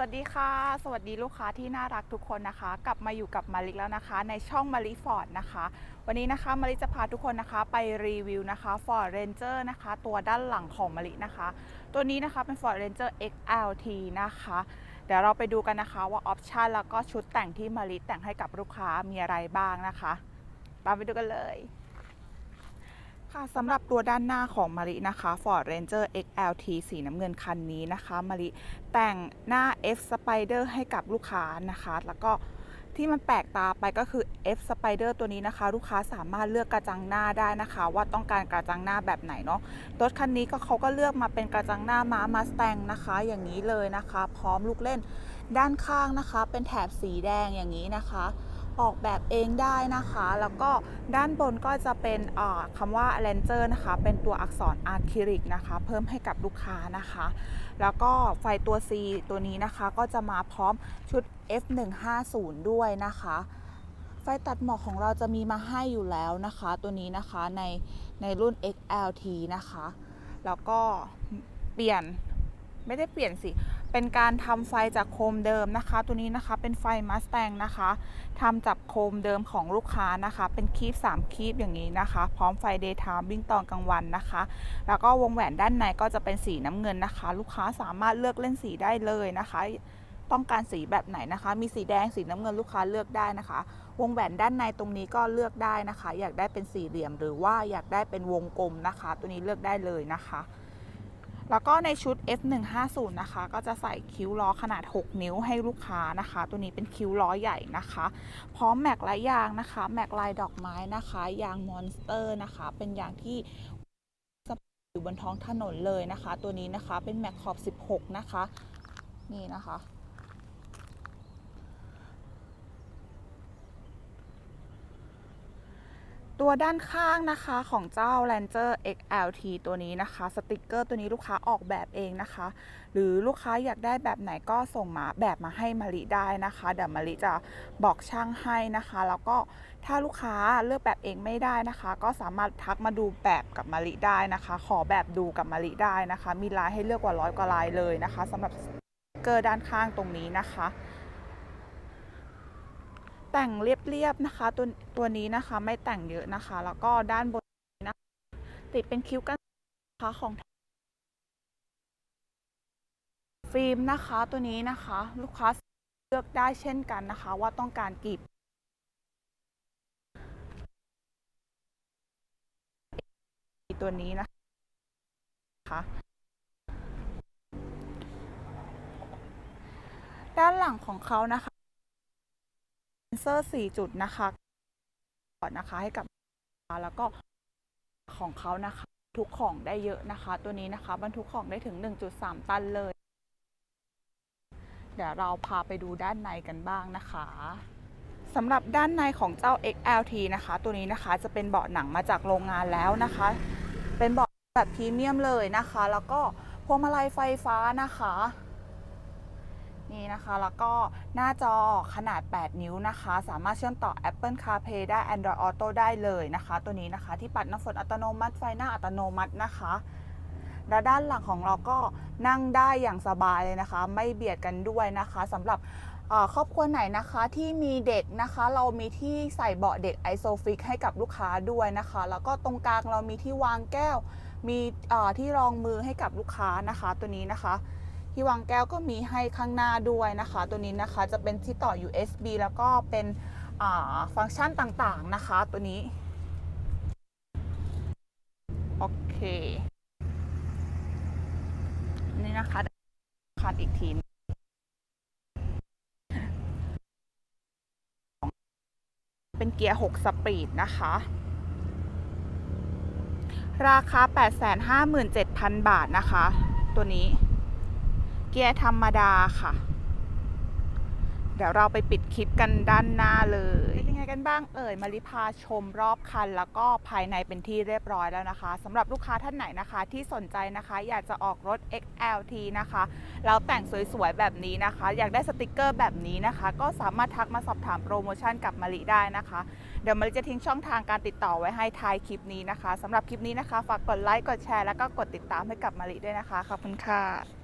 สวัสดีค่ะ สวัสดีลูกค้าที่น่ารักทุกคนนะคะ กลับมาอยู่กับมาริแล้วนะคะ ในช่องมาริฟอร์ดนะคะ วันนี้นะคะมาริจะพาทุกคนนะคะไปรีวิวนะคะ Ford Ranger นะคะ ตัวด้านหลังของมารินะคะ ตัวนี้นะคะเป็น Ford Ranger XLT นะคะ เดี๋ยวเราไปดูกันนะคะว่าออปชันแล้วก็ชุดแต่งที่มาริแต่งให้กับลูกค้ามีอะไรบ้างนะคะ ตามไปดูกันเลย ค่ะสำหรับตัวด้านหน้าของมารินะคะ Ford Ranger XLT สีน้ำเงินคันนี้นะคะมาริแต่งหน้า F Spider ให้กับลูกค้านะคะ แล้วก็ที่มันแปลกตาไปก็คือ F Spider ตัวนี้นะคะ ลูกค้าสามารถเลือกกระจังหน้าได้นะคะ ว่าต้องการกระจังหน้าแบบไหนเนาะรถคันนี้ก็เขาก็เลือกมาเป็นกระจังหน้าม้ามาสแตงนะคะ อย่างนี้เลยนะคะ พร้อมลูกเล่นด้านข้างนะคะ เป็นแถบสีแดงอย่างนี้นะคะ ออกแบบเองได้นะคะ แล้วก็ด้านบนก็จะเป็นคำว่า Ranger นะคะ เป็นตัวอักษรอะคริลิกนะคะ เพิ่มให้กับลูกค้านะคะ แล้วก็ไฟตัว C ตัวนี้นะคะก็จะมาพร้อมชุด F150 ด้วยนะคะไฟตัดหมอกของเราจะมีมาให้อยู่แล้วนะคะ ตัวนี้นะคะในในรุ่น XLT นะคะ แล้วก็เปลี่ยนไม่ได้เปลี่ยนสิ เป็นการทำไฟจากโคมเดิมนะคะ ตัวนี้นะคะเป็นไฟมัสแตงนะคะทำจากโคมเดิมของลูกค้านะคะ เป็นคีบ3คีบอย่างนี้นะคะ พร้อมไฟเดย์ไทม์วิ่งตอนกลางวันนะคะ แล้วก็วงแหวนด้านในก็จะเป็นสีน้ำเงินนะคะ ลูกค้าสามารถเลือกเล่นสีได้เลยนะคะ ต้องการสีแบบไหนนะคะ มีสีแดงสีน้ำเงินลูกค้าเลือกได้นะคะ วงแหวนด้านในตรงนี้ก็เลือกได้นะคะ อยากได้เป็นสี่เหลี่ยม หรือว่าอยากได้เป็นวงกลมนะคะ ตัวนี้เลือกได้เลยนะคะ แล้วก็ในชุด F150 นะคะ ก็จะใส่คิ้วล้อขนาด 6 นิ้วให้ลูกค้านะคะ ตัวนี้เป็นคิ้วล้อใหญ่นะคะ พร้อมแม็กและยางนะคะ แม็กลายดอกไม้นะคะ ยางมอนสเตอร์นะคะ เป็นยางที่อยู่บนท้องถนนเลยนะคะ ตัวนี้นะคะเป็นแม็กขอบ 16 นะคะ นี่นะคะ ตัวด้านข้างนะคะของเจ้า Ranger XLT ตัวนี้นะคะ สติกเกอร์ตัวนี้ลูกค้าออกแบบเองนะคะ หรือลูกค้าอยากได้แบบไหนก็ส่งมาแบบมาให้มาริได้นะคะ เดี๋ยวมาริจะบอกช่างให้นะคะ แล้วก็ถ้าลูกค้าเลือกแบบเองไม่ได้นะคะ ก็สามารถทักมาดูแบบกับมาริได้นะคะ ขอแบบดูกับมาริได้นะคะ มีลายให้เลือกกว่าร้อยกว่าลายเลยนะคะสำหรับสติกเกอร์ด้านข้างตรงนี้นะคะ แต่งเรียบๆนะคะ ตัวตัวนี้นะคะไม่แต่งเยอะนะคะ แล้วก็ด้านบนนะติดเป็นคิ้วกันนะคะของฟิล์มนะคะตัวนี้นะคะ ลูกค้าเลือกได้เช่นกันนะคะ ว่าต้องการกีบตัวนี้นะคะด้านหลังของเขานะคะ เซอร์ 4 จุดนะคะก่อนนะคะให้กับแล้วก็ของเขานะคะ ทุกของได้เยอะนะคะ ตัวนี้นะคะบรรทุกของได้ถึง 1.3 ตันเลย เดี๋ยวเราพาไปดูด้านในกันบ้างนะคะสำหรับด้านในของเจ้า XLT นะคะ ตัวนี้นะคะจะเป็นเบาะหนังมาจากโรงงานแล้วนะคะ เป็นเบาะแบบพรีเมียมเลยนะคะ แล้วก็พวงมาลัยไฟฟ้านะคะ นี่นะคะแล้วก็หน้าจอขนาด 8 นิ้วนะคะ สามารถเชื่อมต่อ Apple CarPlay ได้ Android Auto ได้เลยนะคะ ตัวนี้นะคะที่ปัดน้ำฝนอัตโนมัติไฟหน้าอัตโนมัตินะคะและด้านหลังของเราก็นั่งได้อย่างสบายเลยนะคะ ไม่เบียดกันด้วยนะคะสำหรับครอบครัวไหนนะคะที่มีเด็กนะคะ เรามีที่ใส่เบาะเด็กไอโซฟิกให้กับลูกค้าด้วยนะคะ แล้วก็ตรงกลางเรามีที่วางแก้ว มีที่รองมือให้กับลูกค้านะคะ ตัวนี้นะคะ ที่วางแก้วก็มีให้ข้างหน้าด้วยนะคะ ตัวนี้นะคะจะเป็นที่ต่อ USB แล้วก็เป็นฟังก์ชันต่างๆนะคะ ตัวนี้ โอเค นี่นะคะคันอีกทีเป็นเกียร์ 6 สปีดนะคะ ราคา 857,000 บาทนะคะ ตัวนี้ เกียร์ธรรมดาค่ะ เดี๋ยวเราไปปิดคลิปกันด้านหน้าเลยเป็นยังไงกันบ้างเอ่ยมาริพาชมรอบคัน แล้วก็ภายในเป็นที่เรียบร้อยแล้วนะคะสำหรับลูกค้าท่านไหนนะคะ ที่สนใจนะคะ อยากจะออกรถ XLT นะคะแล้วแต่งสวยๆแบบนี้นะคะ อยากได้สติกเกอร์แบบนี้นะคะ ก็สามารถทักมาสอบถามโปรโมชั่นกับมาริได้นะคะ เดี๋ยวมาริจะทิ้งช่องทางการติดต่อไว้ให้ท้ายคลิปนี้นะคะสำหรับคลิปนี้นะคะฝากกดไลค์กดแชร์แล้วก็กดติดตามให้กับมาริด้วยนะคะขอบคุณค่ะ